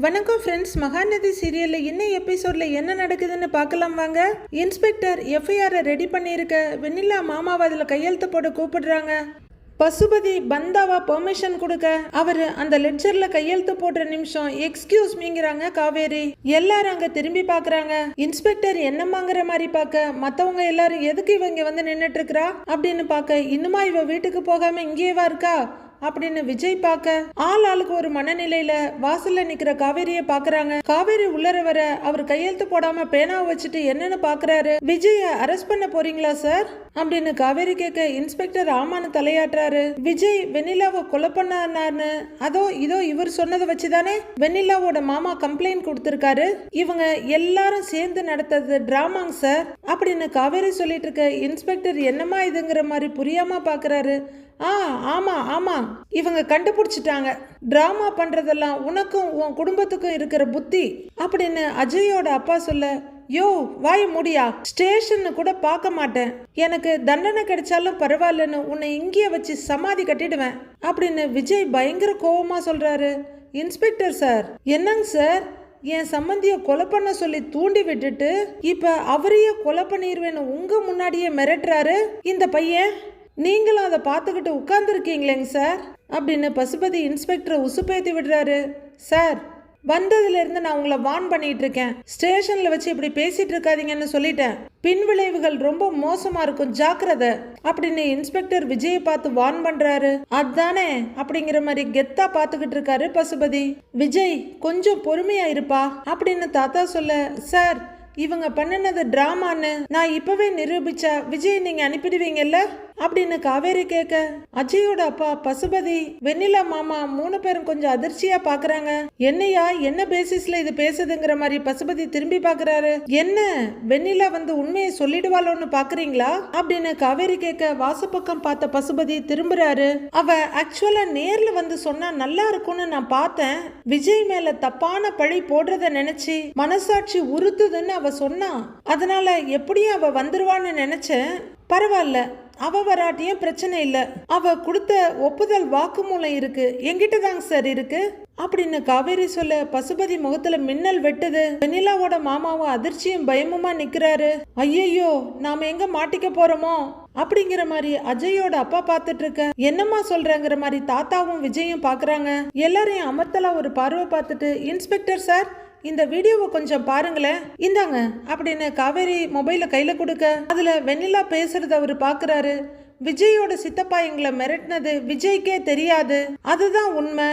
வணக்கம் ஃப்ரெண்ட்ஸ் மகாநதி சீரியலில் என்ன எபிசோடில் என்ன நடக்குதுன்னு பார்க்கலாம் வாங்க. இன்ஸ்பெக்டர் எஃப்ஐஆரை ரெடி பண்ணியிருக்க. வெண்ணிலா மாமாவை அதில் கையெழுத்து போட கூப்பிடுறாங்க. பசுபதி பந்தாவா பெர்மிஷன் கொடுக்க. அவர் அந்த லெட்ஜர்ல கையெழுத்து போடுற நிமிஷம் எக்ஸ்கியூஸ் மீங்கிறாங்க காவேரி. எல்லாரும் அங்கே திரும்பி பார்க்குறாங்க. இன்ஸ்பெக்டர் என்னமாங்கிற மாதிரி பார்க்க? மற்றவங்க எல்லாரும் எதுக்கு இவங்க வந்து நின்னுட்டு இருக்கிறா? அப்படின்னு பார்க்க இன்னுமா இவ வீட்டுக்கு போகாம இங்கேயேவா இருக்கா? அப்படின்னு விஜய் பார்க்க ஆள் ஆளுக்கு ஒரு மனநிலையில வாசல்ல நிக்கிற காவேரிய பாக்குறாங்க காவேரி உள்ளர வர அவர் கையெழுத்து போடாம பேனாவை வச்சுட்டு என்னன்னு பாக்குறாரு விஜய அரெஸ்ட் பண்ண போறீங்களா சார் அப்படின்னு காவேரி கேட்க இன்ஸ்பெக்டர் ஆமான்னு தலையாட்டுறாரு. விஜய் வெண்ணிலாவை கொலை பண்ணாருன்னு அதோ இதோ இவர் சொன்னதை வச்சுதானே வெண்ணிலாவோட மாமா கம்ப்ளைண்ட் கொடுத்துருக்காரு. இவங்க எல்லாரும் சேர்ந்து நடத்தது டிராமாங்க சார் அப்படின்னு காவேரி சொல்லிட்டு இருக்க இன்ஸ்பெக்டர் என்னமா இதுங்கிற மாதிரி புரியாம பாக்குறாரு ஆ ஆமா ஆமா. இவங்க கண்டுபிடிச்சிட்டாங்க. டிராமா பண்றதெல்லாம் உனக்கும் உன் குடும்பத்துக்கும் இருக்கிற புத்தி அப்படின்னு அஜயோட அப்பா சொல்ல யோ வாய் முடியா? ஸ்டேஷன் கூட பார்க்க மாட்டேன். எனக்கு தண்டனை கிடைச்சாலும் பரவாயில்லன்னு உன்னை இங்கேயே வச்சு சமாதி கட்டிடுவேன். அப்படின்னு விஜய் பயங்கர கோவமா சொல்றாரு. Inspector sir. என்னங்க சார்? என் சம்பந்திய கொலை பண்ண சொல்லி தூண்டி விட்டுட்டு இப்ப அவரையே கொலை பண்ணிடுவேன்னு உங்க முன்னாடியே மிரட்டுறாரு? இந்த பையன்? நீங்களும் அதை பார்த்துக்கிட்டு உட்காந்துருக்கீங்களேங்க சார்? அப்படின்னு பசுபதி இன்ஸ்பெக்டரை உசுப்பேத்தி விடுறாரு. சார் வந்ததுலேருந்து நான் உங்களை வார்ன் பண்ணிட்டு இருக்கேன் ஸ்டேஷனில் வச்சு இப்படி பேசிட்டு இருக்காதீங்கன்னு சொல்லிட்டேன். பின் விளைவுகள் ரொம்ப மோசமாக இருக்கும் ஜாக்கிரதை. அப்படின்னு இன்ஸ்பெக்டர் விஜயை பார்த்து வார்ன் பண்ணுறாரு அதானே அப்படிங்கிற மாதிரி கெத்தா பார்த்துக்கிட்டு இருக்காரு பசுபதி. விஜய் கொஞ்சம் பொறுமையா இருப்பா அப்படின்னு தாத்தா சொல்ல சார் இவங்க பண்ணினது டிராமான்னு நான் இப்பவே நிரூபிச்சா விஜய் நீங்க அனுப்பிடுவீங்கல்ல? அப்படின்னு காவேரி கேட்க அஜயோட அப்பா பசுபதி வெண்ணிலா மாமா மூணு பேரும் கொஞ்சம் அதிர்ச்சியா பாக்குறாங்க. என்னையா என்ன பேசிஸ்ல இது பேசுதுங்கிற மாதிரி பசுபதி திரும்பி பாக்குறாரு. என்ன வெண்ணிலா வந்து உண்மையை சொல்லிடுவாளோன்னு பாக்குறீங்களா? அப்படின்னு காவேரி கேட்க வாசப்பக்கம் பார்த்த பசுபதி திரும்புறாரு. அவ ஆக்சுவலா நேர்ல வந்து சொன்னா நல்லா இருக்கும்னு நான் பார்த்தேன். விஜய் மேல தப்பான பழி போடுறத நினைச்சு மனசாட்சி உறுத்துதுன்னு அவ சொன்னா அதனால எப்படியும் அவ வந்துருவான்னு நினைச்சேன். பரவாயில்ல அவ வராட்டியும் பிரச்சனை இல்ல. அவ கொடுத்த ஒப்புதல் வாக்குமூலம் இருக்கு. எங்கிட்ட தாங்க சார் இருக்கு. அப்படின்னு காவேரி சொல்ல பசுபதி முகத்துல மின்னல் வெட்டுது. வெண்ணிலாவோட மாமாவும் அதிர்ச்சியும் பயமுமா நிக்கிறாரு. ஐயையோ நாம எங்க மாட்டிக்க போறோமோ? அப்படிங்கிற மாதிரி அஜயோட அப்பா பார்த்துட்டு இருக்க. என்னம்மா சொல்றங்கிற மாதிரி தாத்தாவும் விஜயும் பாக்குறாங்க எல்லாரையும் அமர்த்தலா ஒரு பார்வை பார்த்துட்டு இன்ஸ்பெக்டர் சார் இந்த வீடியோவை கொஞ்சம் பாருங்களேன். இந்தாங்க அப்படின்னு காவேரி மொபைல கையில கொடுக்க அதுல வெண்ணிலா பேசுறத அவர் பாக்குறாரு. விஜயோட சித்தப்பா எங்களை மிரட்டினது விஜய்க்கே தெரியாது. அதுதான் உண்மை.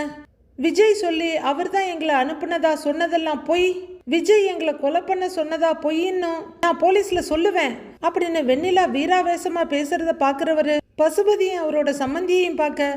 விஜய் சொல்லி அவர் தான் எங்களை அனுப்புனதா சொன்னதெல்லாம் பொய். விஜய் எங்களை கொலை பண்ண சொன்னதா பொய்ன்னும் நான் போலீஸ்ல சொல்லுவேன் அப்படின்னு வெண்ணிலா வீராவேசமா பேசுறத பாக்குறவரு பசுபதியும் அவரோட சம்மந்தியையும் பார்க்க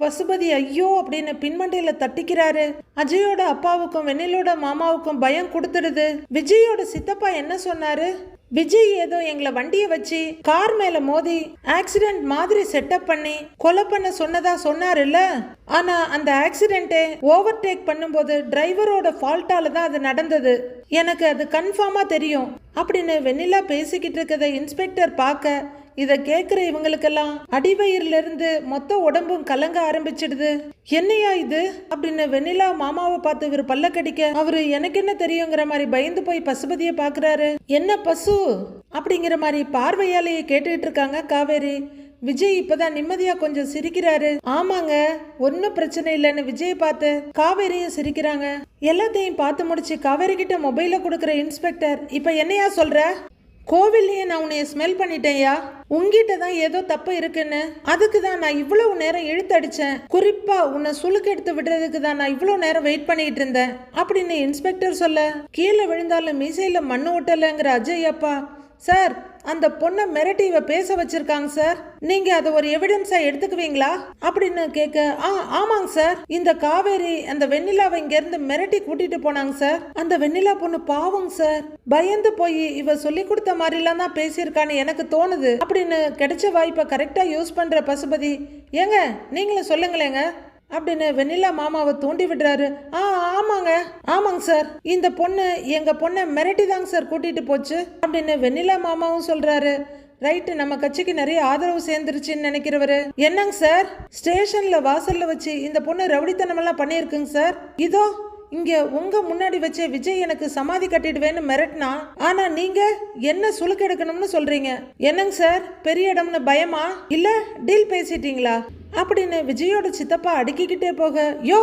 பசுபதி ஐயோ! அப்படின்னு பின்மண்டையில தட்டிக்கிறாரு. அஜயோட அப்பாவுக்கும் வெண்ணிலோட மாமாவுக்கும் பயம் கொடுத்துடுது. விஜயோட சித்தப்பா என்ன சொன்னாரு? விஜய் ஏதோ எங்களை வண்டியை வச்சு கார் மேல மோதி ஆக்சிடென்ட் மாதிரி செட்டப் பண்ணி கொலை பண்ண சொன்னதா சொன்னாருல்ல? ஆனா அந்த ஆக்சிடென்ட்டே ஓவர்டேக் பண்ணும்போது டிரைவரோட ஃபால்ட்டால தான் அது நடந்தது. எனக்கு அது கன்ஃபார்மா தெரியும். அப்படின்னு வெண்ணிலா பேசிக்கிட்டு இருக்கதை இன்ஸ்பெக்டர் பார்க்க இதை கேட்குற இவங்களுக்கெல்லாம் அடிவயிறுல இருந்து மொத்த உடம்பும் கலங்க ஆரம்பிச்சிடுது. என்னையா இது? அப்படின்னு வெண்ணிலா மாமாவை பார்த்து இவர் பல்ல கடிக்க அவரு எனக்கு என்ன தெரியுங்கிற மாதிரி பயந்து போய் பசுபதியை பார்க்குறாரு. என்ன பசு? அப்படிங்கிற மாதிரி பார்வையாலேயே கேட்டுக்கிட்டு இருக்காங்க காவேரி. விஜய் இப்பதான் நிம்மதியா கொஞ்சம் சிரிக்கிறாரு. ஆமாங்க ஒன்னும் பிரச்சனை இல்லைன்னு விஜய் பார்த்து காவேரியும் சிரிக்கிறாங்க. எல்லாத்தையும் பார்த்து முடிச்சு காவேரி கிட்ட மொபைல கொடுக்குற இன்ஸ்பெக்டர் இப்ப என்னையா சொல்ற? கோவில்லையே நான் உன்னைய ஸ்மெல் பண்ணிட்டேயா உங்ககிட்ட தான் ஏதோ தப்பு இருக்குன்னு. அதுக்கு தான் நான் இவ்வளவு நேரம் இழுத்தடிச்சேன். குறிப்பா உன்னை சுளுக்கு எடுத்து விடுறதுக்கு தான் நான் இவ்வளவு நேரம் வெயிட் பண்ணிட்டு இருந்தேன். அப்படின்னு இன்ஸ்பெக்டர் சொல்ல கீழே விழுந்தாலும் மீசையில மண்ணு ஒட்டலைங்கிற அஜய் அப்பா. சார் அந்த பொண்ணை மிரட்டி இவ பேச வச்சிருக்காங்க சார். நீங்க அதை ஒரு எவிடன்ஸா எடுத்துக்குவீங்களா? அப்படின்னு கேட்க ஆ ஆமாங்க சார். இந்த காவேரி அந்த வெண்ணிலாவை இங்க இருந்து மிரட்டி கூட்டிட்டு போனாங்க சார். அந்த வெண்ணிலா பொண்ணு பாவங்க சார். பயந்து போய் இவ சொல்லி கொடுத்த மாதிரிலாம் தான் பேசியிருக்கான்னு எனக்கு தோணுது. அப்படின்னு கிடைச்ச வாய்ப்பை கரெக்டா யூஸ் பண்ற பசுபதி ஏங்க நீங்களும் சொல்லுங்களேங்க. அப்படின்னு வெண்ணிலா மாமாவை தூண்டி விடுறாரு. ஆ ஆமாங்க. ஆமாங்க சார். இந்த பொண்ணு எங்கள் பொண்ணை மிரட்டி தாங்க சார் கூட்டிகிட்டு போச்சு அப்படின்னு வெண்ணிலா மாமாவும் சொல்கிறாரு ரைட்டு நம்ம கட்சிக்கு நிறைய ஆதரவு சேர்ந்துருச்சுன்னு நினைக்கிறவரு. என்னங்க சார்? ஸ்டேஷன்ல வாசல்ல வச்சு இந்த பொண்ணு ரவுடித்தனமெல்லாம் பண்ணியிருக்குங்க சார். இதோ இங்க உங்க முன்னாடி வச்ச விஜய் எனக்கு சமாதி கட்டிடுவேன்னு மிரட்டினா? ஆனா நீங்க என்ன சுலுக்கு எடுக்கணும்னு சொல்றீங்க? என்னங்க சார்? பெரிய இடம்னு பயமா? இல்ல டீல் பேசிட்டீங்களா? அப்படின்னு விஜயோட சித்தப்பா அடுக்கிக்கிட்டே போக யோ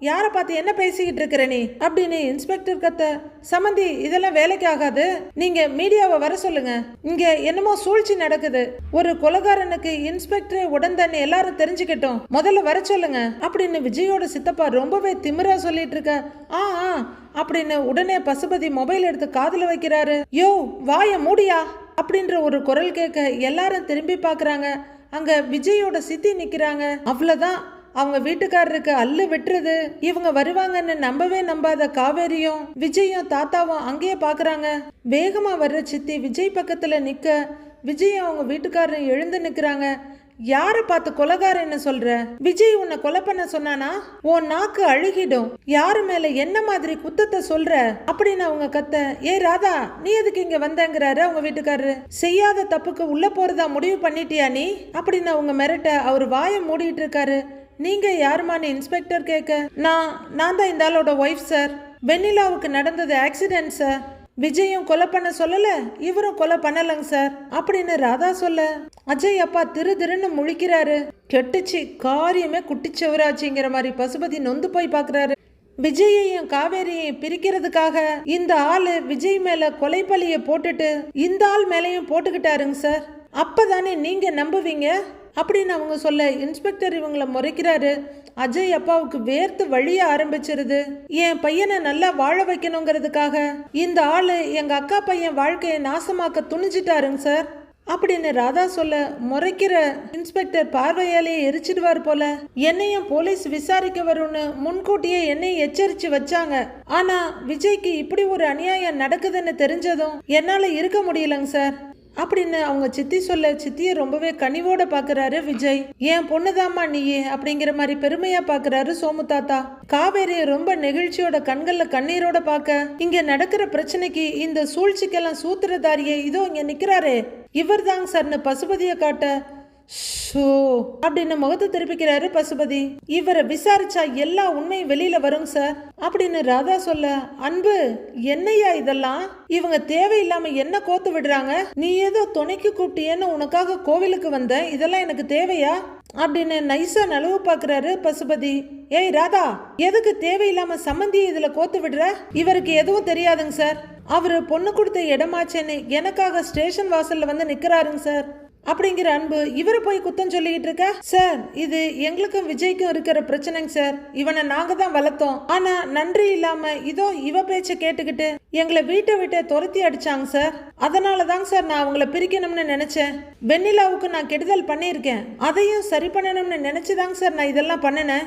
யாரை பார்த்து என்ன பேசிக்கிட்டு இருக்கிற நீ? அப்படின்னு இன்ஸ்பெக்டர் கத்த சமந்தி இதெல்லாம் வேலைக்கு ஆகாது. நீங்க மீடியாவை வர சொல்லுங்க. இங்க என்னமோ சூழ்ச்சி நடக்குது. ஒரு கொலகாரனுக்கு இன்ஸ்பெக்டர் உடன்தண்ணி எல்லாரும் தெரிஞ்சுக்கிட்டோம். முதல்ல வர சொல்லுங்க. அப்படின்னு விஜயோட சித்தப்பா ரொம்பவே திமிரா சொல்லிட்டு இருக்க ஆ ஆ அப்படின்னு உடனே பசுபதி மொபைல் எடுத்து காதுல வைக்கிறாரு. யோ வாய மூடியா? அப்படின்ற ஒரு குரல் கேட்க எல்லாரும் திரும்பி பாக்குறாங்க அங்க விஜயோட சித்தி நிக்கிறாங்க. அவ்வளவுதான். அவங்க வீட்டுக்காரருக்கு அல்லு வெட்டுறது இவங்க வருவாங்கன்னு நம்பவே நம்பாத காவேரியும் விஜயும் தாத்தாவும் அங்கேயே பாக்குறாங்க. வேகமா வர்ற சித்தி விஜய் பக்கத்துல நிக்க விஜயும் அவங்க வீட்டுக்காரரும் எழுந்து நிக்கிறாங்க. யாரை பார்த்து கொலகாரன்னு சொல்ற? விஜய் உன்னை கொலை பண்ண சொன்னானா? உன் நாக்கு அழுகிடும். யாரு மேல என்ன மாதிரி குத்தத்தை சொல்ற? அப்படின்னு அவங்க கத்த ஏ ராதா நீ எதுக்கு இங்க வந்தங்கிறாரு அவங்க வீட்டுக்காரரு? செய்யாத தப்புக்கு உள்ள போறதா முடிவு பண்ணிட்டியா நீ? அப்படின்னு அவங்க மிரட்ட அவர் வாயை மூடிட்டு இருக்காரு. நீங்க யாருமான்னு இன்ஸ்பெக்டர் கேட்க நான் நான் தான் இந்த ஆளோட ஒய்ஃப் சார் வெண்ணிலாவுக்கு நடந்தது ஆக்சிடென்ட் சார் விஜயும் கொலை பண்ண சொல்லல இவரும் கொலை பண்ணலங்க சார் அப்படின்னு ராதா சொல்ல அஜய் அப்பா திரு திருன்னு முழிக்கிறாரு. கெட்டுச்சு காரியமே குட்டிச்சவராச்சுங்கிற மாதிரி பசுபதி நொந்து போய் பார்க்குறாரு விஜயையும் காவேரியையும் பிரிக்கிறதுக்காக இந்த ஆளு விஜய் மேல கொலைப்பலிய போட்டுட்டு இந்த ஆள் மேலையும் போட்டுக்கிட்டாருங்க சார் அப்பதானே நீங்க நம்புவீங்க? அப்படின்னு அவங்க சொல்ல இன்ஸ்பெக்டர் இவங்களை முறைக்கிறாரு. அஜய் அப்பாவுக்கு வேர்த்து வழிய ஆரம்பிச்சிருது. என் பையனை நல்லா வாழ வைக்கணுங்கிறதுக்காக இந்த ஆளு எங்க அக்கா பையன் வாழ்க்கையை நாசமாக்க துணிஞ்சிட்டாருங்க சார். அப்படின்னு ராதா சொல்ல முறைக்கிற இன்ஸ்பெக்டர் பார்வையாலே எரிச்சிடுவார் போல. என்னையும் போலீஸ் விசாரிக்க வரும்னு முன்கூட்டியே என்னையும் எச்சரிச்சு வச்சாங்க. ஆனா விஜய்க்கு இப்படி ஒரு அநியாயம் நடக்குதுன்னு தெரிஞ்சதும் என்னால இருக்க முடியலங்க சார். அப்படின்னு அவங்க சித்தி சொல்ல சித்தியை ரொம்பவே கனிவோட பாக்குறாரு விஜய். என் பொண்ணுதாம்மா நீயே அப்படிங்கிற மாதிரி பெருமையா பாக்குறாரு சோமு தாத்தா. காவேரிய ரொம்ப நெகிழ்ச்சியோட கண்கள்ல கண்ணீரோட பார்க்க இங்க நடக்கிற பிரச்சனைக்கு இந்த சூழ்ச்சிக்கெல்லாம் சூத்திரதாரியே இதோ இங்க நிக்கிறாரே. இவர் தாங்க சார்னு பசுபதியை காட்ட ஷோ. அப்படின்னு முகத்தை திருப்பிக்கிறாரு பசுபதி. இவரை விசாரிச்சா எல்லா உண்மையும் வெளியில வரும் சார் அப்படின்னு ராதா சொல்ல அன்பு என்னையா இதெல்லாம்? இவங்க தேவையில்லாம என்ன கோத்து விடுறாங்க? நீ ஏதோ துணைக்கு கூப்பிட்டியேன்னு உனக்காக கோவிலுக்கு வந்தேன் இதெல்லாம் எனக்கு தேவையா? அப்படின்னு நைஸா நழுவு பாக்குறாரு பசுபதி. ஏய் ராதா எதுக்கு தேவையில்லாம சம்மந்தி இதுல கோத்து விடுற? இவருக்கு எதுவும் தெரியாதுங்க சார் அவரு பொண்ணு கொடுத்த இடமாச்சேன்னு எனக்காக ஸ்டேஷன் வாசல்ல வந்து நிக்கிறாருங்க சார் அப்படிங்கிற அன்பு இவரை போய் குத்தம் சொல்லிக்கிட்டு இருக்கா? சார் இது எங்களுக்கும் விஜய்க்கும் இருக்கிற பிரச்சனைங்க சார். இவனை நாங்க தான் வளர்த்தோம். ஆனா நன்றி இல்லாம இதோ இவ பேச்ச கேட்டுக்கிட்டு எங்களை வீட்டை விட்டு துரத்தி அடிச்சாங்க சார். அதனால தாங்க சார் நான் அவங்கள பிரிக்கணும்னு நினைச்சேன். வெண்ணிலாவுக்கு நான் கெடுதல் பண்ணியிருக்கேன். அதையும் சரி பண்ணணும்னு நினைச்சுதாங்க சார் நான் இதெல்லாம் பண்ணினேன்.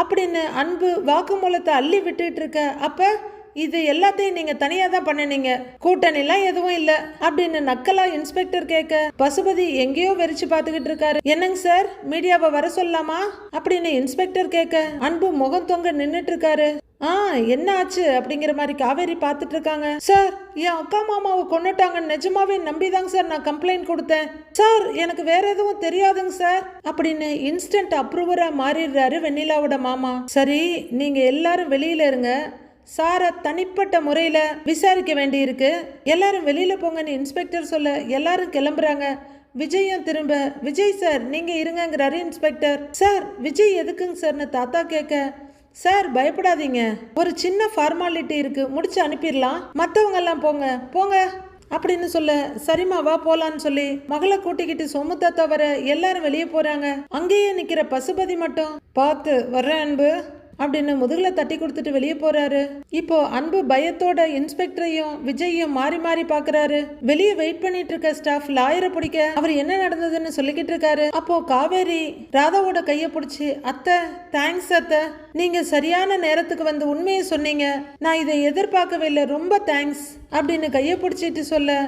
அப்படின்னு அன்பு வாக்குமூலத்தை அள்ளி விட்டுட்டு இருக்க. அப்போ இது எல்லாத்தையும் நீங்க தனியா தான் பண்ணினீங்க. கூட்டணிலாம் எதுவும் இல்ல. அப்படின்னு நக்கலா இன்ஸ்பெக்டர் கேட்க பசுபதி எங்கேயோ வெறிச்சு பார்த்துக்கிட்டு இருக்காரு. என்னங்க சார்? மீடியாவை வர சொல்லலாமா அப்படின்னு இன்ஸ்பெக்டர் கேட்க அன்பு முகம் தொங்க நின்னுட்டு இருக்காரு. ஆ என்ன ஆச்சு? அப்படிங்கிற மாதிரி காவேரி பார்த்துட்டு இருக்காங்க. சார் என் அக்கா மாமாவை கொண்டுட்டாங்கன்னு நிஜமாவே நம்பிதாங்க சார் நான் கம்ப்ளைண்ட் கொடுத்தேன். சார் எனக்கு வேற எதுவும் தெரியாதுங்க சார். அப்படின்னு இன்ஸ்டன்ட் அப்ரூவரா மாறிடுறாரு வெண்ணிலாவோட மாமா. சரி நீங்க எல்லாரும் வெளியில இருங்க. சாரை தனிப்பட்ட முறையில் விசாரிக்க வேண்டியிருக்கு. எல்லாரும் வெளியில் போங்கன்னு இன்ஸ்பெக்டர் சொல்ல எல்லாரும் கிளம்புறாங்க. விஜயும் திரும்ப விஜய் சார் நீங்கள் இருங்கங்கிறாரு இன்ஸ்பெக்டர் சார் விஜய் எதுக்குங்க சார்னு தாத்தா கேட்க சார் பயப்படாதீங்க. ஒரு சின்ன ஃபார்மாலிட்டி இருக்கு. முடிச்சு அனுப்பிடலாம். மற்றவங்க எல்லாம் போங்க. போங்க. அப்படின்னு சொல்ல சரிம்மா வா போலான்னு சொல்லி மகளை கூட்டிக்கிட்டு சொமு தாத்தா வர எல்லாரும் வெளியே போறாங்க. அங்கேயே நிக்கிற பசுபதி மட்டும். பார்த்து வர்றேன் அன்பு. அப்படின்னு முதுகில் தட்டி கொடுத்துட்டு வெளியே போறாரு. இப்போ அன்பு பயத்தோட இன்ஸ்பெக்டரையும் விஜயையும் மாறி மாறி பாக்குறாரு. வெளியே வெயிட் பண்ணிட்டு இருக்க ஸ்டாஃப் லாயரை பிடிக்க அவர் என்ன நடந்ததுன்னு சொல்லிக்கிட்டு இருக்காரு. அப்போ காவேரி ராதாவோட கையை பிடிச்சி அத்தை தேங்க்ஸ் அத்தை. நீங்க சரியான நேரத்துக்கு வந்து உண்மையை சொன்னீங்க. நான் இதை எதிர்பார்க்கவே இல்லை. ரொம்ப தேங்க்ஸ் அப்படின்னு கையை பிடிச்சிட்டு சொல்ல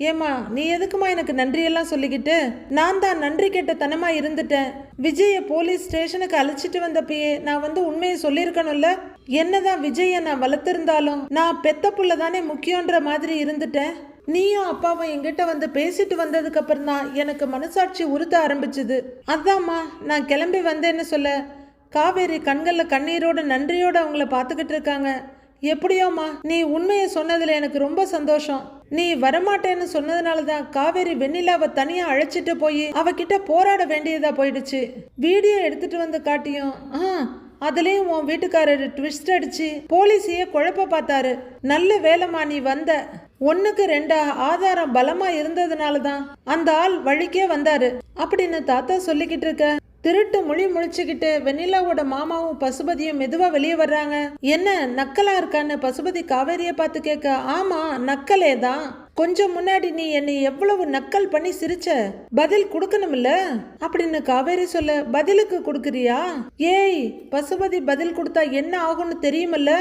ஏமா நீ எதுக்குமா எனக்கு நன்றியெல்லாம் சொல்லிக்கிட்டு? நான் தான் நன்றி கேட்ட தனமா இருந்துட்டேன். விஜய போலீஸ் ஸ்டேஷனுக்கு அழைச்சிட்டு வந்தப்பயே நான் வந்து உண்மையை சொல்லியிருக்கணும்ல? என்னதான் விஜய நான் வளர்த்திருந்தாலும் நான் பெத்த புள்ள தானே முக்கியன்ற மாதிரி இருந்துட்டேன். நீயும் அப்பாவும் என்கிட்ட வந்து பேசிட்டு வந்ததுக்கு அப்புறம் தான் எனக்கு மனசாட்சி உறுத்த ஆரம்பிச்சுது. அதாம்மா நான் கிளம்பி வந்தேன்னு சொல்ல காவேரி கண்கள்ல கண்ணீரோட நன்றியோட அவங்கள பார்த்துக்கிட்டு இருக்காங்க. எப்படியோம்மா? நீ உண்மையை சொன்னதுல எனக்கு ரொம்ப சந்தோஷம். நீ வரமாட்டேன்னு சொன்னதுனால தான் காவேரி வெண்ணிலாவை தனியா அழைச்சிட்டு போய் அவகிட்ட போராட வேண்டியதா போயிடுச்சு. வீடியோ எடுத்துட்டு வந்து காட்டியும் ஆ அதுலயும் உன் வீட்டுக்காரர் ட்விஸ்ட் அடிச்சு போலீஸையே குழப்ப பார்த்தாரு. நல்ல வேலைமா நீ வந்த. ஒன்றுக்கு ரெண்டா ஆதாரம் பலமா இருந்ததுனால தான் அந்த ஆள் வழிக்கே வந்தாரு. அப்படின்னு தாத்தா சொல்லிக்கிட்டு இருக்க திருட்டு மொழி முழிச்சுக்கிட்டு வெண்ணிலாவோட மாமாவும் பசுபதியும் மெதுவா வெளியே வர்றாங்க. என்ன நக்கலா இருக்கான்னு பசுபதி காவேரிய பார்த்து கேட்க ஆமா நக்கலே தான். கொஞ்சம் முன்னாடி நீ என்னை எவ்வளவு நக்கல் பண்ணி சிரிச்ச? பதில் கொடுக்கணும்ல? அப்படின்னு காவேரி சொல்ல பதிலுக்கு கொடுக்குறியா? ஏய் பசுபதி பதில் கொடுத்தா என்ன ஆகும்னு தெரியுமல்ல?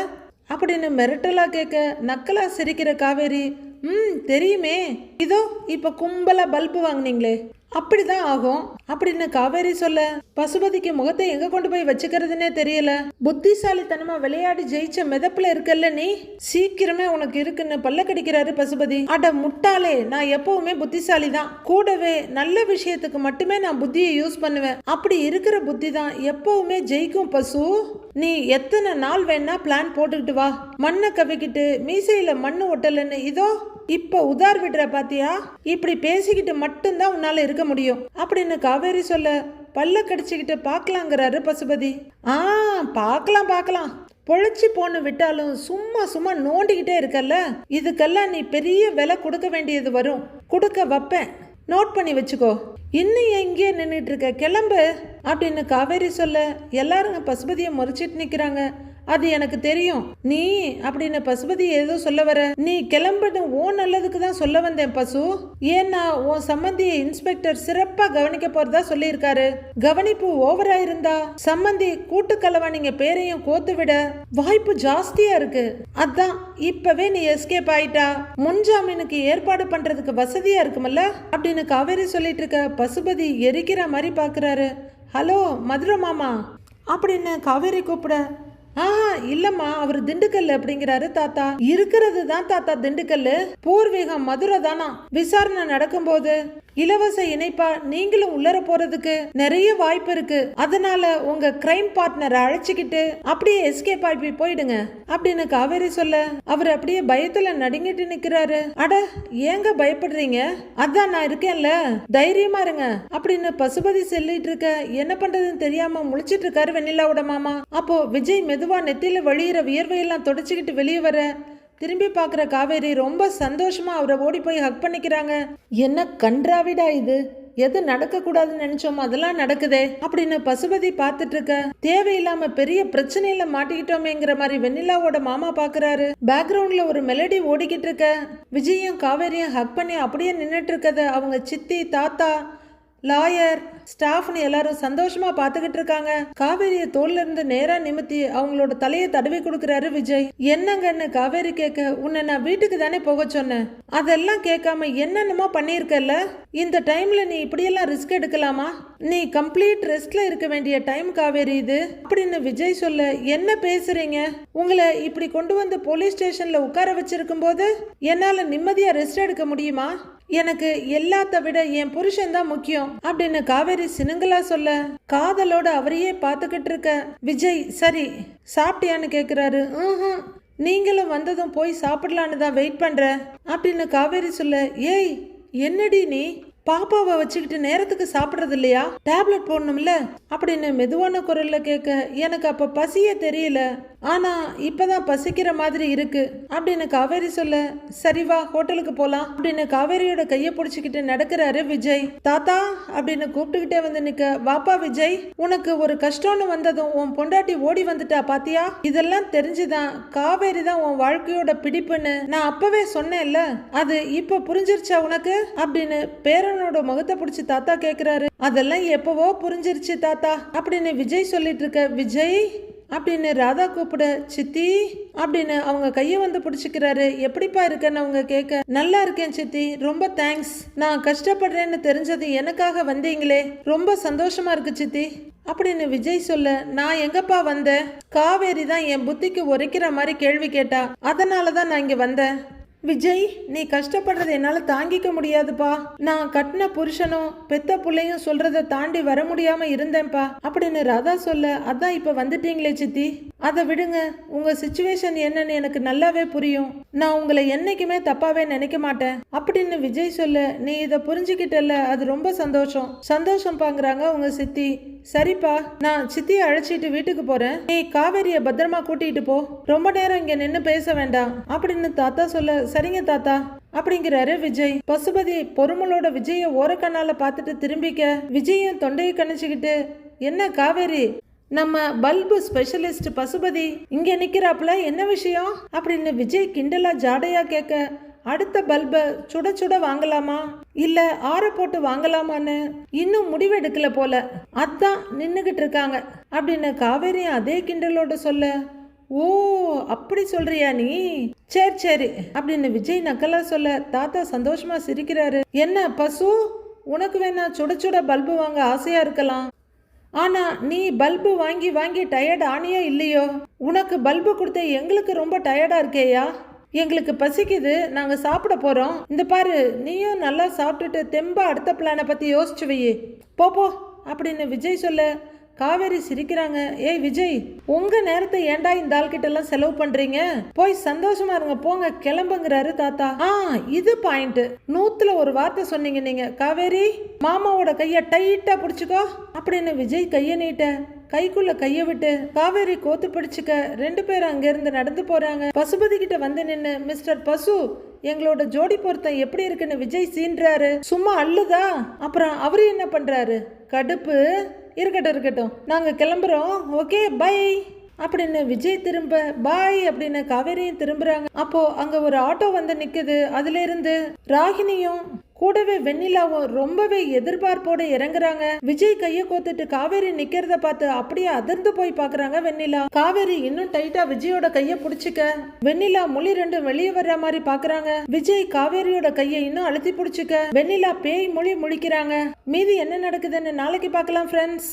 அப்படின்னு மிரட்டலா கேட்க நக்கலா சிரிக்கிற காவேரி. ம் தெரியுமே. இதோ இப்ப கும்பலாக பல்பு வாங்குனீங்களே. அப்படிதான் ஆகும். அப்படின்னு காவேரி சொல்ல? பசுபதிக்கு முகத்தை எங்க கொண்டு போய் வச்சுக்கிறதுனே தெரியல. புத்திசாலித்தனமா விளையாடி ஜெயிச்ச மிதப்புல இருக்கல்ல நீ? சீக்கிரமே உனக்கு இருக்குன்னு பல்ல கடிக்கிறாரு பசுபதி. அட முட்டாளே நான் எப்பவுமே புத்திசாலி தான் கூடவே நல்ல விஷயத்துக்கு மட்டுமே நான் புத்தியை யூஸ் பண்ணுவேன். அப்படி இருக்கிற புத்தி தான் எப்பவுமே ஜெயிக்கும் பசு. நீ எத்தனை நாள் வேணா பிளான் போட்டுக்கிட்டு வா. மண்ணை கவிக்கிட்டு மீசையில மண்ணு ஒட்டலன்னு இதோ இப்போ உதார் விடுற பாத்தியா? இப்படி பேசிக்கிட்டு மட்டும்தான் உன்னால இருக்க முடியும். அப்படின்னு காவேரி சொல்ல பல்ல கடிச்சுக்கிட்டு பார்க்கலாங்கிறாரு பசுபதி. ஆ பார்க்கலாம் பார்க்கலாம். பொழைச்சி போன்னு விட்டாலும் சும்மா சும்மா நோண்டிக்கிட்டே இருக்கல்ல? இதுக்கெல்லாம் நீ பெரிய விலை கொடுக்க வேண்டியது வரும். கொடுக்க வைப்பேன். நோட் பண்ணி வச்சுக்கோ. இன்னும் எங்கேயே நின்றுட்டு இருக்க கிளம்பு. அப்படின்னு காவேரி சொல்ல எல்லாரும் பசுபதியை முறைச்சிட்டு நிற்கிறாங்க அது எனக்கு தெரியும். நீ அப்படின்னு பசுபதி ஏதோ சொல்ல வர. நீ கிளம்புன்னு ஓ நல்லதுக்கு தான் சொல்ல வந்தேன் பசு. ஏன்னா உன் சம்மந்தி இன்ஸ்பெக்டர் சிறப்பா கவனிக்க போறதா சொல்லியிருக்காரு. கவனிப்பு ஓவரா இருந்தா சம்மந்தி கூட்டு நீங்க பேரையும் கோத்து விட வாய்ப்பு ஜாஸ்தியா இருக்கு. அதான் இப்பவே நீ எஸ்கேப் ஆயிட்டா. முன்ஜாமீனுக்கு ஏற்பாடு பண்றதுக்கு வசதியா இருக்குமல்ல? அப்படின்னு காவேரி சொல்லிட்டு இருக்க பசுபதி எரிக்கிற மாதிரி பாக்குறாரு. ஹலோ மதுரை மாமா அப்படின்னு காவேரி கூப்பிட ஆஹா இல்லம்மா அவர் திண்டுக்கல் அப்படிங்கிறாரு தாத்தா. இருக்கிறது தான் தாத்தா திண்டுக்கல் பூர்வீகம் மதுரை தானா? விசாரணை நடக்கும்போது. இலவச இணைப்பா நீங்களும் உள்ளர போறதுக்கு நிறைய வாய்ப்பு இருக்கு. அதனால உங்க கிரைம் பார்ட்னரை அழைச்சிக்கிட்டு அப்படியே எஸ்கேப் ஆகி போயிடுங்க. அப்படின்னு காவேரி சொல்ல அவர் அப்படியே பயத்துல நடுங்கிட்டு நிக்கிறாரு. அட ஏங்க பயப்படுறீங்க? அதான் நான் இருக்கேன்ல. தைரியமா இருங்க. அப்படின்னு பசுபதி சொல்லிட்டு இருக்க என்ன பண்றதுன்னு தெரியாம முழிச்சிட்டு இருக்காரு வெண்ணிலாவோட மாமா. அப்போ விஜய் மெதுவா நெத்தியில வழியிற வியர்வையெல்லாம் தொடச்சிக்கிட்டு வெளியே வர திரும்பி பார்க்குற காவேரி ரொம்ப சந்தோஷமா அவரை ஓடி போய் ஹக் பண்ணிக்கிறாங்க. என்ன கன்றாவிடா இது? எது நடக்கக்கூடாதுன்னு நினச்சோம் அதெல்லாம் நடக்குதே அப்படின்னு பசுபதி பார்த்துட்டு இருக்க தேவையில்லாம பெரிய பிரச்சனையில மாட்டிக்கிட்டோமேங்கிற மாதிரி வெண்ணிலாவோட மாமா பாக்குறாரு பேக்ரவுண்ட்ல ஒரு மெலடி ஓடிக்கிட்டு இருக்க விஜயும் காவேரியும் ஹக் பண்ணி அப்படியே நின்றுட்டு இருக்கத அவங்க சித்தி தாத்தா லாயர் ஸ்டாஃப்னு எல்லாரும் சந்தோஷமா பார்த்துக்கிட்டு இருக்காங்க. காவேரியை தோல்ல இருந்து நேரா நிமித்தி அவங்களோட தலையை தடவி கொடுக்கறாரு விஜய். என்னங்கன்னு காவேரி கேட்க உன்னை நான் வீட்டுக்கு தானே போக சொன்னேன். அதெல்லாம் கேட்காம என்னென்னமோ பண்ணியிருக்கல இந்த டைம்ல நீ இப்படியெல்லாம் ரிஸ்க் எடுக்கலாமா? நீ கம்ப்ளீட் ரெஸ்ட்ல இருக்க வேண்டிய டைம் காவேரி இது. அப்படின்னு விஜய் சொல்ல என்ன பேசுறீங்க? உங்களை இப்படி கொண்டு வந்து போலீஸ் ஸ்டேஷன்ல உட்கார வச்சிருக்கும் போது என்னால நிம்மதியா ரெஸ்ட் எடுக்க முடியுமா? எனக்கு எல்லாத்த விட என் புருஷன் தான் முக்கியம் அப்படின்னு காவேரி சினுங்களா சொல்ல காதலோட அவரையே பார்த்துக்கிட்டு இருக்க. விஜய் சரி சாப்பிட்டியான்னு கேட்குறாரு "ம்ஹும். நீங்களும் வந்ததும் போய் சாப்பிடலான்னு தான் வெயிட் பண்ற அப்படின்னு காவேரி சொல்ல ஏய் என்னடி நீ? பாப்பாவை வச்சுக்கிட்டு நேரத்துக்கு சாப்பிட்றது இல்லையா டேப்லெட் போடணும்ல? அப்படின்னு மெதுவான குரல்ல கேட்க எனக்கு அப்ப பசியே தெரியல. ஆனா இப்பதான் பசிக்கிற மாதிரி இருக்கு. அப்படின்னு காவேரி சொல்ல சரி வா ஹோட்டலுக்கு போகலாம் அப்படின்னு காவேரியோட கையை பிடிச்சிக்கிட்டு நடக்கிறாரு விஜய். தாத்தா அப்படின்னு கூப்பிட்டுக்கிட்டே வந்து நிற்க வாப்பா விஜய் உனக்கு ஒரு கஷ்டம்னு வந்ததும் உன் பொண்டாட்டி ஓடி வந்துட்டா பாத்தியா? இதெல்லாம் தெரிஞ்சுதான் காவேரி தான் உன் வாழ்க்கையோட பிடிப்புன்னு நான் அப்பவே சொன்னேன்ல. அது இப்போ புரிஞ்சிருச்சா உனக்கு? அப்படின்னு பேரனோட முகத்தை பிடிச்சி தாத்தா கேட்குறாரு அதெல்லாம் எப்பவோ புரிஞ்சிருச்சு தாத்தா அப்படின்னு விஜய் சொல்லிட்டு இருக்க. விஜய் அப்படின்னு ராதா கூப்பிட சித்தி அப்படின்னு அவங்க கையை வந்து பிடிச்சிக்கிறாரு. எப்படிப்பா இருக்கன்னு அவங்க கேட்க நல்லா இருக்கேன் சித்தி ரொம்ப தேங்க்ஸ் நான் கஷ்டப்படுறேன்னு தெரிஞ்சது எனக்காக வந்தீங்களே. ரொம்ப சந்தோஷமா இருக்கு சித்தி அப்படின்னு விஜய் சொல்ல நான் எங்கப்பா வந்தேன்? காவேரி தான் என் புத்திக்கு உரைக்கிற மாதிரி கேள்வி கேட்டா. அதனால தான் நான் இங்க வந்தேன். விஜய் நீ கஷ்டப்படுறத என்னால் தாங்கிக்க முடியாதுப்பா. நான் கட்டின புருஷனும் பெத்த பிள்ளையும் சொல்றத தாண்டி வர முடியாம இருந்தேன்ப்பா. அப்படின்னு ராதா சொல்ல அதான் இப்ப வந்துட்டீங்களே சித்தி. அதை விடுங்க. உங்க சுச்சுவேஷன் என்னன்னு எனக்கு நல்லாவே புரியும். நான் உங்களை என்னைக்குமே தப்பாவே நினைக்க மாட்டேன். அப்படின்னு விஜய் சொல்ல நீ இதை புரிஞ்சுக்கிட்டல அது ரொம்ப சந்தோஷம். சந்தோஷம் பாங்குறாங்க உங்க சித்தி. சரிப்பா நான் சித்தியை அழைச்சிட்டு வீட்டுக்கு போறேன். நீ காவேரிய பத்திரமா கூட்டிட்டு போ. ரொம்ப நேரம் இங்க நின்னு பேச வேண்டாம். அப்படின்னு தாத்தா சொல்ல சரிங்க தாத்தா. அப்படிங்கிறாரு விஜய். பசுபதி பொறுமலோட விஜய ஓரக்கண்ணால பார்த்துட்டு திரும்பிக்க விஜயும் தொண்டையை கணிச்சுக்கிட்டு என்ன காவேரி? நம்ம பல்பு ஸ்பெஷலிஸ்ட் பசுபதி இங்க நிக்கிறாப்புல என்ன விஷயம்? அப்படின்னு விஜய் கிண்டலா ஜாடையா கேட்க அடுத்த பல்பை சுட சுட வாங்கலாமா? இல்ல ஆற போட்டு வாங்கலாமான்னு இன்னும் முடிவெடுக்கல போல. அதான் நின்னுகிட்டு இருக்காங்க. அப்படின்னு காவேரி அதே கிண்டலோட சொல்ல ஓ அப்படி சொல்றியா நீ? சரி சரி அப்படின்னு விஜய் நக்கலா சொல்ல தாத்தா சந்தோஷமா சிரிக்கிறாரு. என்ன பசு? உனக்கு வேணா சுட சுட பல்பு வாங்க ஆசையா இருக்கலாம். ஆனா நீ பல்பு வாங்கி வாங்கி டயர்ட் ஆனியோ இல்லையோ? உனக்கு பல்பு கொடுத்த எங்களுக்கு ரொம்ப டயர்டா இருக்கேயா? எங்களுக்கு பசிக்குது நாங்க சாப்பிட போறோம். இந்த பாரு நீயும் நல்லா சாப்பிட்டுட்டு தெம்பா அடுத்த பிளானை பத்தி யோசிச்சு வையே. போ போ அப்படின்னு விஜய் சொல்ல காவேரி சிரிக்கிறாங்க. ஏய் விஜய் உங்க நேரத்தை ஏன்டா இந்த ஆள்கிட்ட எல்லாம் செலவு பண்றீங்க? போய் சந்தோஷமா இருங்க போங்க கிளம்புங்கிறாரு தாத்தா. ஆ இது பாயிண்ட் நூத்துல ஒரு வார்த்தை சொன்னீங்க நீங்க காவேரி. மாமாவோட கைய டைட்டா பிடிச்சிக்கோ அப்படின்னு விஜய் கைய நீட்ட. கைக்குள்ள கைய விட்டு காவேரி கோத்து பிடிச்சிக்க ரெண்டு பேரும் அங்கிருந்து நடந்து போறாங்க. பசுபதி கிட்ட வந்து நின்று மிஸ்டர் பசு எங்களோட ஜோடி பொருத்தம் எப்படி இருக்குன்னு விஜய் சீன்றாரு. சும்மா அள்ளுதா? அப்புறம் அவரு என்ன பண்றாரு? கடுப்பு. இருக்கட்டும் இருக்கட்டும். நாங்க கிளம்புறோம். Okay bye. அப்படின்னு விஜய் திரும்ப பாய் அப்படின்னு காவேரியும் திரும்புறாங்க. அப்போ அங்க ஒரு ஆட்டோ வந்து நிக்குது. அதுல இருந்து ராகினியும் கூடவே வெண்ணிலாவும் ரொம்பவே எதிர்பார்ப்போட இறங்குறாங்க. விஜய் கைய கோத்துட்டு காவேரி நிக்கிறத பார்த்து அப்படியே அதிர்ந்து போய் பாக்குறாங்க வெண்ணிலா. காவேரி இன்னும் டைட்டா விஜயோட கைய புடிச்சுக்க. வெண்ணிலா மொழி ரெண்டும் வெளியே வர்ற மாதிரி பாக்குறாங்க விஜய் காவேரியோட கையை இன்னும் அழுத்தி புடிச்சுக்க. வெண்ணிலா பேய் மொழி முழிக்கிறாங்க. மீதி என்ன நடக்குதுன்னு நாளைக்கு பார்க்கலாம் ஃப்ரெண்ட்ஸ்